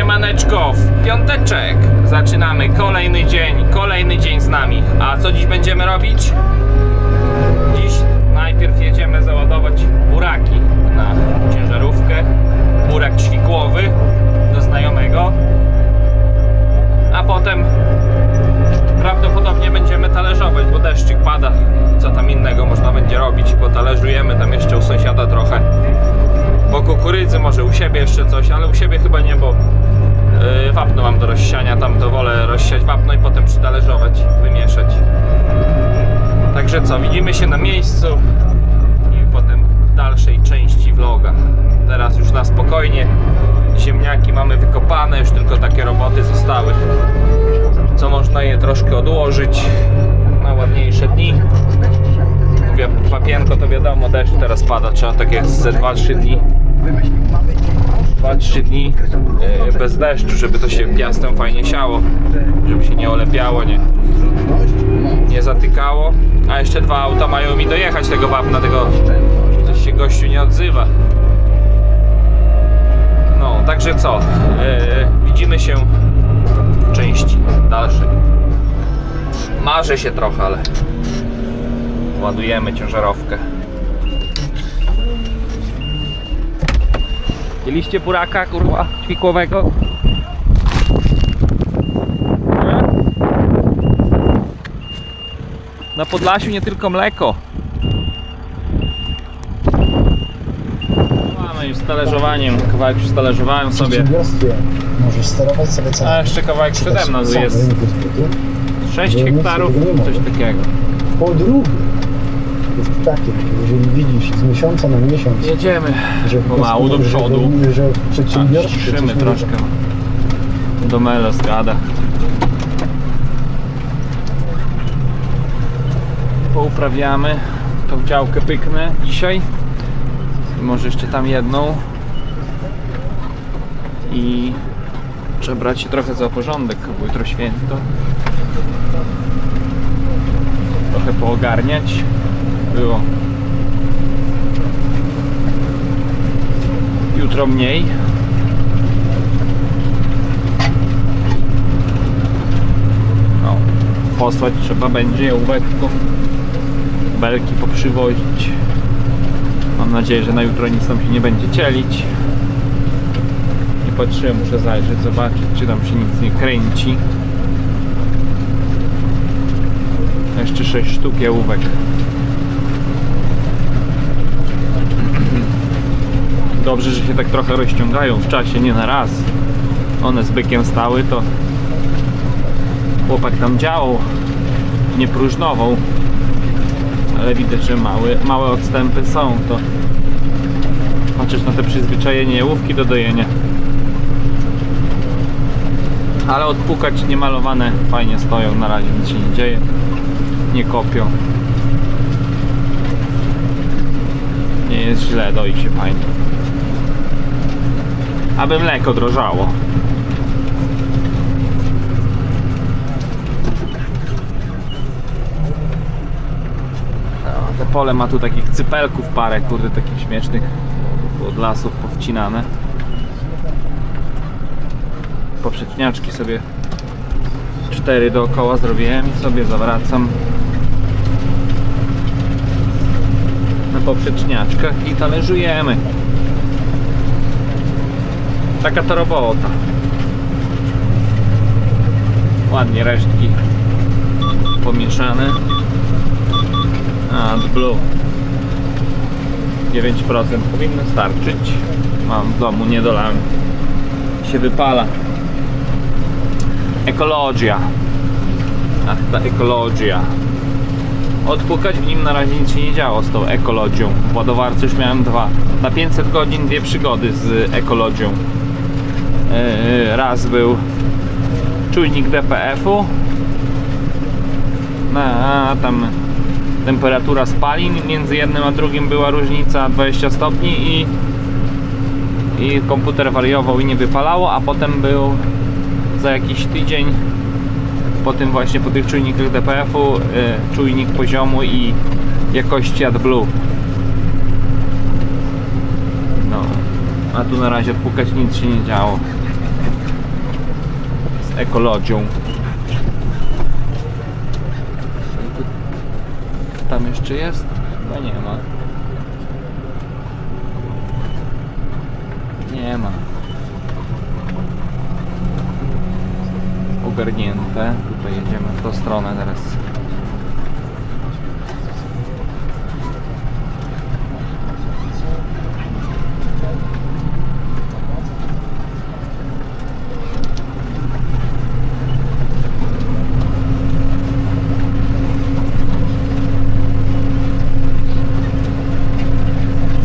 Siemaneczko, w piąteczek zaczynamy kolejny dzień, kolejny dzień z nami. A co dziś będziemy robić? Dziś najpierw jedziemy załadować buraki na ciężarówkę. Burak ćwikłowy do znajomego. A potem prawdopodobnie będziemy talerzować, bo deszczyk pada. Co tam innego można będzie robić? Potalerzujemy tam jeszcze u sąsiada trochę. Po kukurydzy, może u siebie jeszcze coś, ale u siebie chyba nie, bo yy, wapno mam do rozsiania, tam to wolę rozsiać wapno i potem przytalerzować, wymieszać. Także co, widzimy się na miejscu i potem w dalszej części vloga. Teraz już na spokojnie, ziemniaki mamy wykopane, już tylko takie roboty zostały, co można je troszkę odłożyć na ładniejsze dni. Mówię, papienko to wiadomo, deszcz teraz pada, trzeba takie ze 2-3 dni 2-3 dni e, bez deszczu, żeby to się piastem fajnie siało, żeby się nie olepiało, nie, nie zatykało. A jeszcze dwa auta mają mi dojechać tego wapna, tego coś się gościu nie odzywa. No, także co? E, widzimy się w części dalszej. Marzę się trochę, ale ładujemy ciężarówkę. Widzieliście buraka, kurwa, ćwikłowego? Nie? Na Podlasiu nie tylko mleko. Mamy już z talerzowaniem, kawałek już stależowałem W sobie. możesz sterować sobie A jeszcze kawałek przede mną jest rynek zbytu. 6 hektarów, coś takiego. Po drugie, jest takie, jeżeli widzisz z miesiąca na miesiąc, Jedziemy że po pomału do przodu. że, Ściszymy coś troszkę. Do mela zgada. Pouprawiamy. Tą działkę pyknę dzisiaj. I może jeszcze tam jedną. I trzeba brać się trochę za porządek, bo jutro święto. Trochę poogarniać. Było. Jutro mniej. No, posłać trzeba będzie ołóweczką. Belki poprzywozić. Mam nadzieję, że na jutro nic tam się nie będzie cielić. Nie patrzyłem, muszę zajrzeć, zobaczyć, czy tam się nic nie kręci. Jeszcze 6 sztuk jałówek. Dobrze, że się tak trochę rozciągają w czasie, nie na raz. One z bykiem stały, to chłopak tam działał, nie próżnował. Ale widać, że małe, małe odstępy są, to chociaż na te przyzwyczajenie jałówki do dojenia. Ale odpukać niemalowane fajnie stoją, na razie nic się nie dzieje. Nie kopią. Nie jest źle, doi się fajnie. Aby mleko drożało. No, te pole ma tu takich cypelków parę, kurde, takich śmiesznych od lasów powcinane. Poprzeczniaczki sobie cztery dookoła zrobiłem i sobie zawracam na poprzeczniaczkach i talerzujemy. Taka to robota. Ładnie resztki pomieszane. A, blue. 9% powinno starczyć. Mam w domu, nie dolałem. Się wypala. Ekologia. Ach, ta ekologia. Odpukać w nim na razie nic się nie działo z tą ekologią. W ładowarce już miałem dwa. Na 500 godzin dwie przygody z ekologią. Yy, raz był czujnik DPF-u na tam temperatura spalin między jednym a drugim była różnica 20 stopni i i komputer wariował i nie wypalało, a potem był za jakiś tydzień po tym właśnie po tych czujnikach DPF-u y, czujnik poziomu i jakości AdBlue. No, a tu na razie odpukać nic się nie działo. ekologią. Tam jeszcze jest? Chyba nie ma. Nie ma. Ogarnięte. Tutaj jedziemy w tą stronę teraz.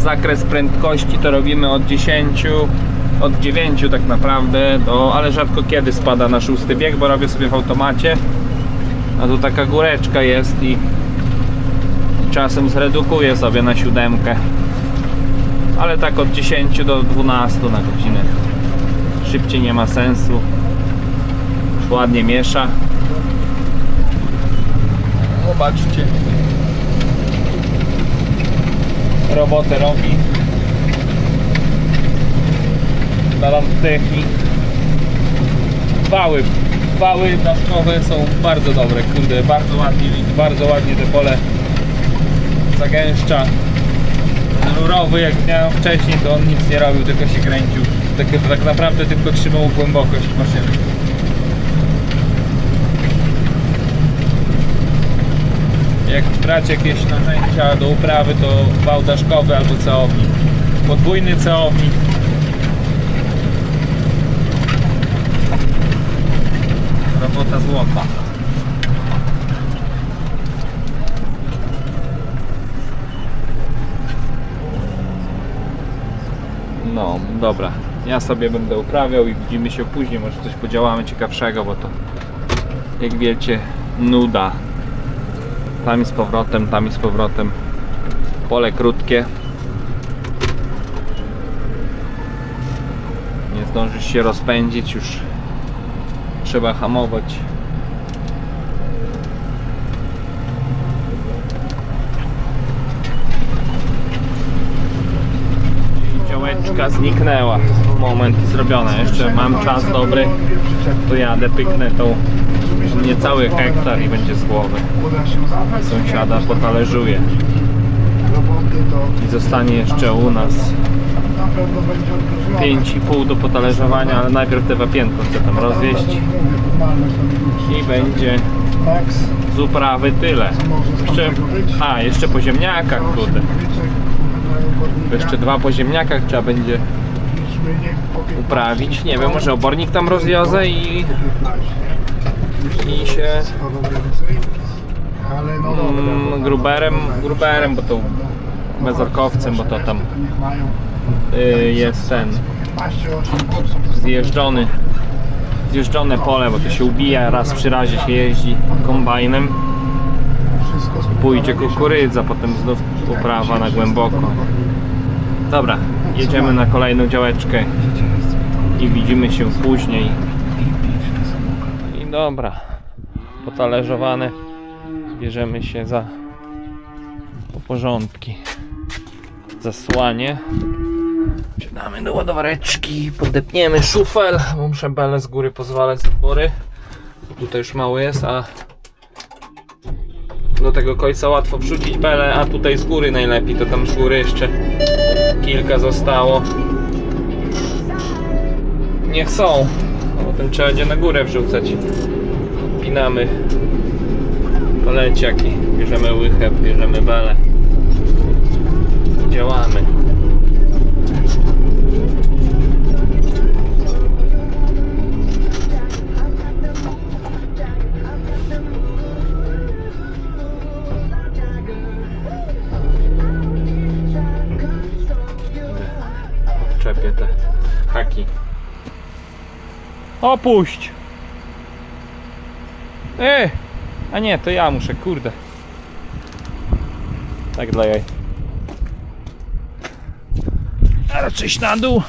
Zakres prędkości to robimy od 10, od 9 tak naprawdę, do, ale rzadko kiedy spada na szósty bieg, bo robię sobie w automacie. A tu taka góreczka jest i czasem zredukuję sobie na siódemkę. Ale tak od 10 do 12 na godzinę. Szybciej nie ma sensu. Ładnie miesza. Zobaczcie. Robotę robi. Nalam wdechi. Wały, wały daszkowe są bardzo dobre, kurde, bardzo ładnie, bardzo ładnie te pole zagęszcza. Rurowy jak miałem wcześniej, to on nic nie robił, tylko się kręcił. Tak, tak naprawdę tylko trzymał głębokość maszyny. Jak brać jakieś narzędzia do uprawy, to wał daszkowy albo ceownik. Podwójny ceownik. Robota złota. No, dobra. Ja sobie będę uprawiał i widzimy się później. Może coś podziałamy ciekawszego, bo to jak wiecie, nuda. Tam i z powrotem, tam i z powrotem. Pole krótkie. Nie zdążysz się rozpędzić, już trzeba hamować. Działeczka zniknęła. Moment i zrobione. Jeszcze mam czas dobry. To jadę, pyknę tą niecały hektar i będzie z głowy. Sąsiada to i zostanie jeszcze u nas na pewno będzie odgrożone. 5,5 do potalerzowania, ale najpierw te wapienko chcę tam rozwieść i będzie z uprawy tyle. Jeszcze, a, jeszcze po ziemniakach, kurde. Jeszcze dwa po ziemniakach trzeba będzie uprawić. Nie wiem, może obornik tam rozwiozę i, i się no mm, gruberem, gruberem, bo to bezorkowcem, bo to tam y, jest ten 15 8 kursów. zjeżdżony. Zjeżdżone pole, bo to się ubija, raz przy razie się jeździ kombajnem. Pójdzie kukurydza, potem znów uprawa na głęboko. Dobra, jedziemy na kolejną działeczkę i widzimy się później dobra. Potalerzowane. Bierzemy się za po porządki. Zasłanie. Wsiadamy do ładowareczki, podepniemy szufel, bo muszę belę z góry pozwalać z bory. Tutaj już mało jest, a do tego końca łatwo wrzucić belę, a tutaj z góry najlepiej, to tam z góry jeszcze kilka zostało. Nie chcą, a potem trzeba będzie na górę wrzucać. Pinamy poleciak i bierzemy łychę, bierzemy belę. Działamy. Czepię te haki. Opuść! E! A nie, to ja muszę, kurde. Tak dla jaj. Raczej na dół.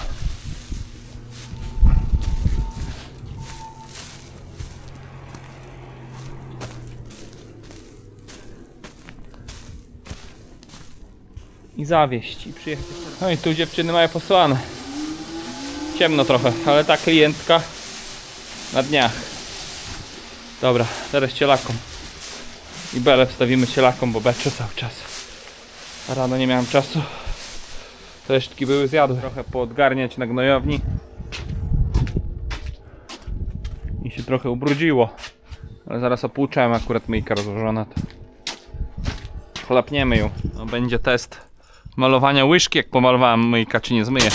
I zawieść i przyjechać. No i tu dziewczyny mają posłane. Ciemno trochę, ale ta klientka na dniach. Dobra, teraz cielakom. I belę wstawimy cielakom, bo beczę cały czas. Rano nie miałem czasu. Resztki były zjadłe. Trochę poodgarniać na gnojowni. I się trochę ubrudziło. Ale zaraz opłuczałem akurat myjka rozłożona. Chlapniemy ją. No, będzie test malowania łyżki, jak pomalowałem myjka, czy nie zmyję.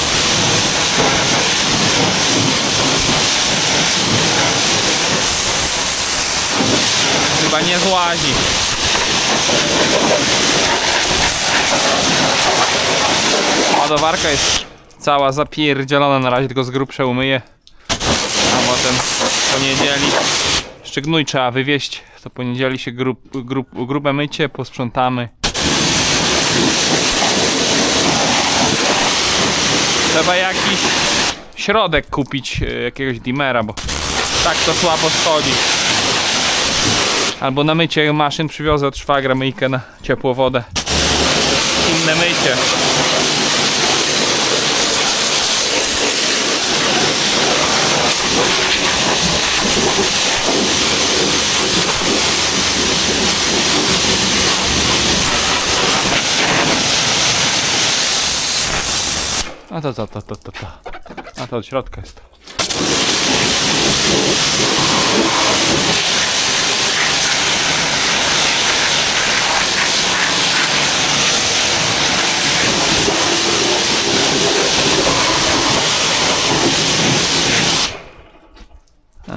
Chyba nie złazi. Ładowarka jest cała zapierdzielona, na razie tylko z grubsze umyję. A potem poniedzieli jeszcze gnój trzeba wywieźć. To poniedzieli się grub, grub, grube mycie, posprzątamy. Trzeba jakiś środek kupić, e, jakiegoś dimera, bo tak to słabo schodzi. Albo na mycie maszyn przywiozę od szwagra myjkę na ciepłą wodę. Inne mycie. A to co, to, to, to, to. A to od środka jest. A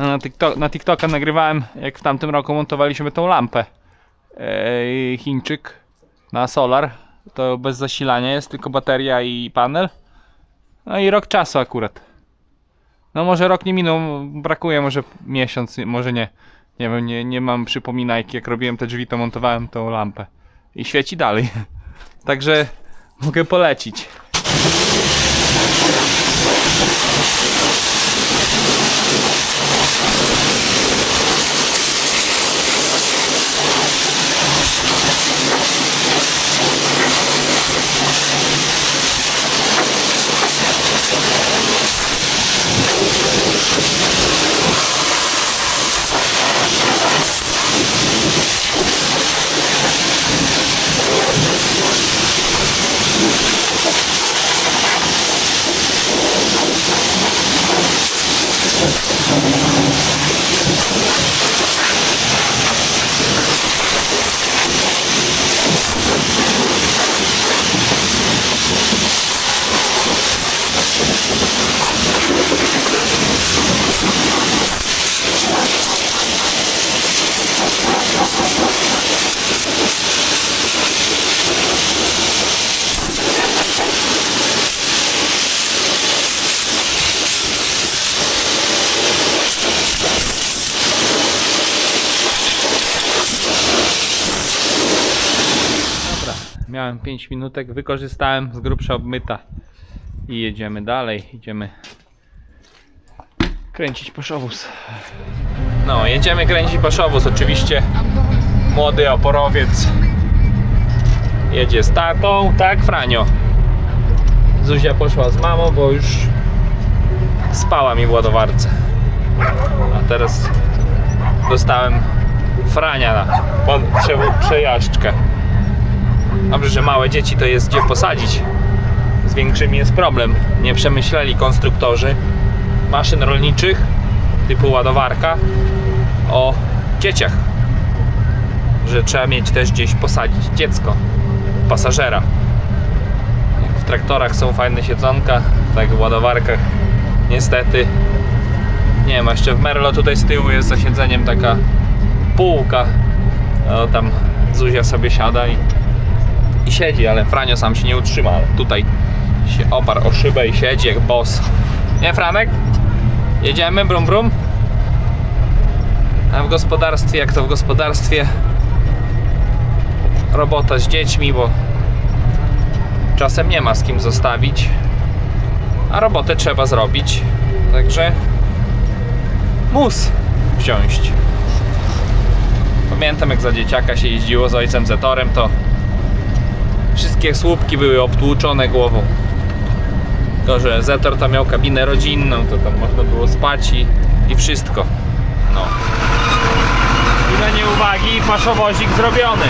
Na, TikTok, na TikToka nagrywałem, jak w tamtym roku montowaliśmy tą lampę. Eee, Chińczyk na solar. To bez zasilania jest, tylko bateria i panel. No i rok czasu akurat. No może rok nie minął, brakuje może miesiąc, może nie. Nie wiem, nie, nie mam przypominajki, jak robiłem te drzwi, to montowałem tą lampę. I świeci dalej. Także mogę polecić. Dobra, miałem 5 minutek, wykorzystałem z grubsza obmyta i jedziemy dalej, idziemy kręcić poszowóz. No, jedziemy kręcić poszowóz, oczywiście młody oporowiec jedzie z tatą, tak Franio? Zuzia poszła z mamą, bo już spała mi w ładowarce. A teraz dostałem Frania na przejażdżkę. Dobrze, że małe dzieci to jest gdzie posadzić. Z większymi jest problem. Nie przemyśleli konstruktorzy maszyn rolniczych typu ładowarka o dzieciach. Że trzeba mieć też gdzieś posadzić dziecko, pasażera. W traktorach są fajne siedzonka, tak w ładowarkach niestety nie ma. Jeszcze w Merlo tutaj z tyłu jest za siedzeniem taka półka. No, tam Zuzia sobie siada i i siedzi, ale Franio sam się nie utrzyma. ale Tutaj się oparł o szybę i siedzi jak boss. Nie, Franek? Jedziemy, brum brum? A w gospodarstwie, jak to w gospodarstwie? Robota z dziećmi, bo czasem nie ma z kim zostawić, a robotę trzeba zrobić. Także mus wziąć. Pamiętam jak za dzieciaka się jeździło z ojcem Zetorem, to wszystkie słupki były obtłuczone głową. Tylko, że Zetor tam miał kabinę rodzinną, to tam można było spać i, i wszystko. No. uwagi, paszowozik zrobiony.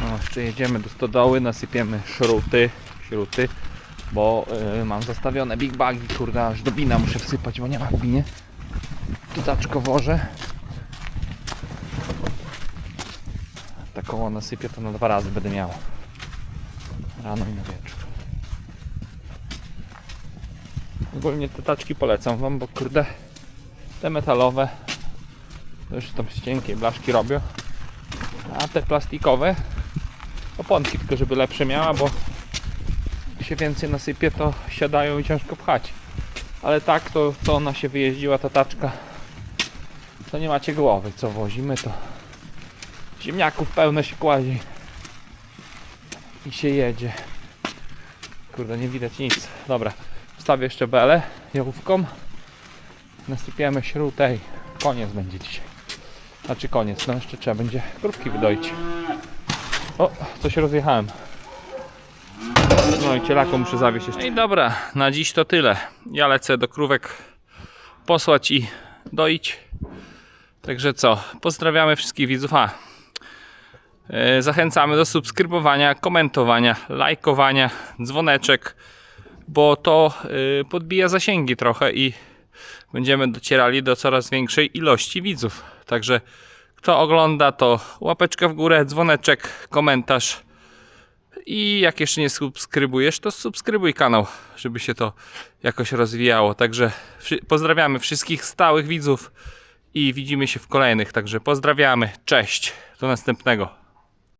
No, jedziemy do stodoły, nasypiemy szruty, śruty, bo y, mam zastawione big bagi, kurde, aż do bina muszę wsypać, bo nie ma w binie. Dodaczko wożę. Tak koło nasypię to na dwa razy będę miał. Rano i na wieczór. Ogólnie te taczki polecam wam, bo kurde te metalowe to już tam z cienkiej blaszki robią. A te plastikowe oponki tylko żeby lepsze miała, bo się więcej nasypie to siadają i ciężko pchać. Ale tak to co ona się wyjeździła ta taczka to nie macie głowy co wozimy to ziemniaków pełne się kładzie i się jedzie. Kurde nie widać nic. Dobra, wstawię jeszcze belę jałówką. Nasypiemy śrutę koniec będzie dzisiaj. Znaczy koniec, no jeszcze trzeba będzie krówki wydoić. O, coś rozjechałem. No i cielako muszę zawieźć jeszcze. No i dobra, na dziś to tyle. Ja lecę do krówek posłać i doić. Także co, pozdrawiamy wszystkich widzów. A, e, zachęcamy do subskrybowania, komentowania, lajkowania, dzwoneczek, bo to e, podbija zasięgi trochę i będziemy docierali do coraz większej ilości widzów. Także kto ogląda, to łapeczka w górę, dzwoneczek, komentarz. I jak jeszcze nie subskrybujesz, to subskrybuj kanał, żeby się to jakoś rozwijało. Także pozdrawiamy wszystkich stałych widzów i widzimy się w kolejnych. Także pozdrawiamy, cześć, do następnego.